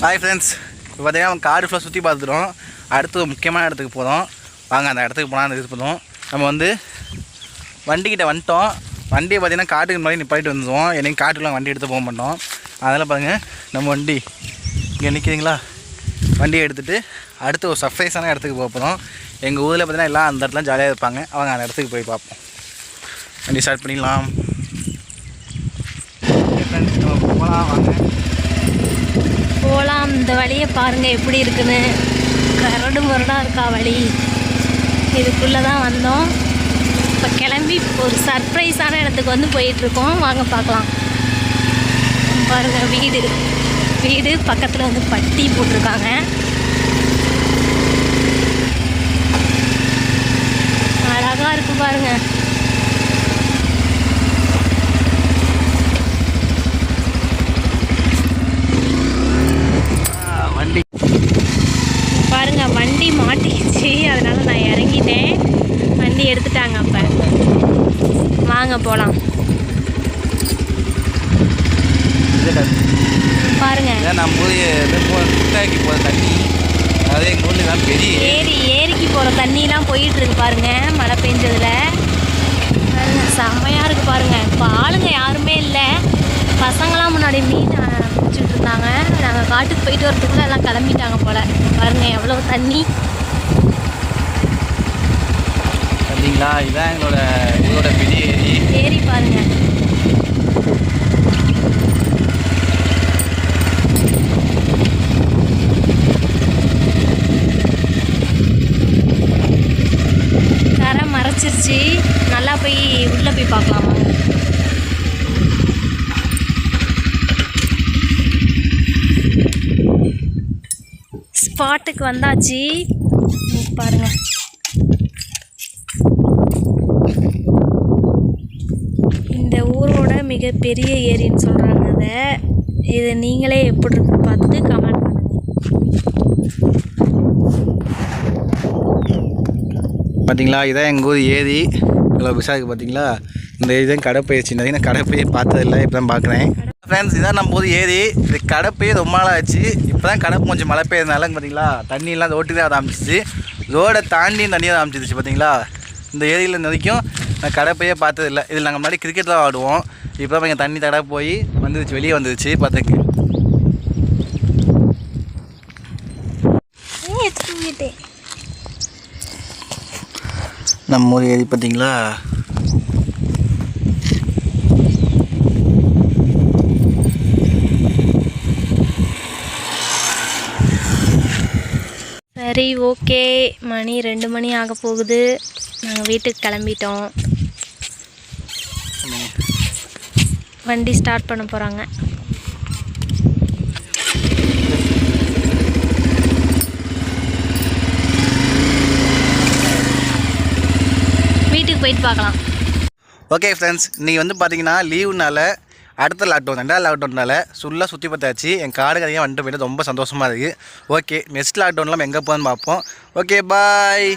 Hi friends இப்போ பார்த்தீங்கன்னா காடு ஃபுல்லாக சுற்றி பார்த்துட்டோம். அடுத்து முக்கியமான இடத்துக்கு போகிறோம் வாங்க அந்த இடத்துக்கு போனால் அந்த இது போதும். நம்ம வந்து வண்டிக்கிட்ட வந்துட்டோம். வண்டியை பார்த்தீங்கன்னா காட்டுக்கு முன்னாடி நிப்பாட்டிட்டு வந்துடுவோம் என்னைக்கு காட்டுக்குலாம் வண்டி எடுத்து போக மாட்டோம். அதனால் பாருங்கள் நம்ம வண்டி இங்கே நிற்கிதுங்களா வண்டியை எடுத்துகிட்டு அடுத்து ஒரு சர்ப்ரைஸான இடத்துக்கு போக போகிறோம் எங்கள் ஊரில் பார்த்தீங்கன்னா எல்லாம் அந்த இடத்துல ஜாலியாக இருப்பாங்க. அவங்க அந்த இடத்துக்கு போய் பார்ப்போம். வண்டி ஸ்டார்ட் பண்ணிடலாம். போகலாம் வாங்க. வழியை பாருங்கள் எப்படி இருக்குன்னு. கரடு முரடாக இருக்கா வழி. இதுக்குள்ளே தான் வந்தோம். இப்போ கிளம்பி ஒரு சர்ப்ரைஸான இடத்துக்கு வந்து போயிட்டுருக்கோம். வாங்க பார்க்கலாம். பாருங்கள் வீடு. வீடு பக்கத்தில் வந்து பட்டி போட்டிருக்காங்க. அழகாக இருக்குது பாருங்கள் ஆ, வண்டி பாருங்க வண்டி மாட்டிக்கிச்சு அதனால நான் இறங்கிட்டேன். வண்டி எடுத்துட்டாங்க அப்போ. வாங்க போகலாம் பாருங்க. இதான் நம்ம ஊர் குட்டாக்கி போகிற தண்ணி. அதே எங்கள் ஊரில் தான் பெரிய ஏரி. ஏரிக்கு போகிற தண்ணிலாம் போயிட்டு இருக்கு பாருங்க மழை பெஞ்சதுல. செம்மையாக இருக்கு பாருங்க. இப்போ ஆளுங்க யாருமே இல்லை. பசங்களாம் முன்னாடி மீன் பிடிச்சிட்டு இருந்தாங்க. நாங்கள் காட்டுக்கு போயிட்டு வரதுக்குள்ள எல்லாம் கிளம்பிட்டாங்க போல. பாருங்க எவ்வளோ தண்ணி. பார்த்தீங்களா இதுதான் எங்களோட இதோட பெரிய ஏரி. ஏரி பாருங்க. தர மறைச்சிருச்சு. நல்லா போய் உள்ளே போய் பார்க்கலாம்? ஸ்பாட்டுக்கு வந்தாச்சு பாருங்க இந்த ஊரோட மிகப்பெரிய ஏரின்னு சொல்கிறாங்க அதை. இதை நீங்களே எப்படி இருக்கு பார்த்துட்டு கமெண்ட் பண்ணுங்கள் பார்த்தீங்களா இதான் எங்கள் ஊர் ஏரி. இவ்வளோ விசாக்கு பார்த்தீங்களா இந்த ஏரி தான் கடப்பையை சின்னது நான் கடப்பையே பார்த்ததில்ல. இப்போ தான் பார்க்குறேன் ஃப்ரெண்ட்ஸ் இதான் நம்ம ஊர் ஏரி. இது கடப்பையே ரொம்ப நாள் ஆச்சு. இப்போ தான் கடப்பு கொஞ்சம் மழை பெய்யறதுனால பார்த்தீங்களா தண்ணியெல்லாம் ரோட்டுக்கு தான் ஆரம்பிச்சிச்சு. ரோடை தாண்டி தண்ணியாக ஆரம்பிச்சிருச்சு பார்த்தீங்களா இந்த ஏரியில் இந்த வரைக்கும் நான் கடப்பையே பார்த்ததில்ல. இதில் நாங்கள் முன்னாடி கிரிக்கெட் தான் ஆடுவோம். இப்போ தான் இங்கே தண்ணி தடை போய் வந்துருச்சு வெளியே வந்துருச்சு பார்த்துக்கு. நம்ம ஊர் ஏரி பார்த்தீங்களா? சரி ஓகே. மணி ரெண்டு மணி ஆக போகுது. நாங்கள் வீட்டுக்கு கிளம்பிட்டோம். வண்டி ஸ்டார்ட் பண்ண போகிறாங்க வீட்டுக்கு போயிட்டு பார்க்கலாம். ஓகே ஃப்ரெண்ட்ஸ் இன்றைக்கி வந்து பார்த்தீங்கன்னா லீவுனால அடுத்த லாக்டவுன் ரெண்டாவது லாக்டவுனால ஃபுல்லாக சுற்றி பார்த்தாச்சு. என் காடு கதையாக வந்துட்டு போயிட்டு ரொம்ப சந்தோஷமாக இருக்குது ஓகே நெக்ஸ்ட் லாக்டவுனில் நம்ம எங்கே போகணும்னு பார்ப்போம். Okay bye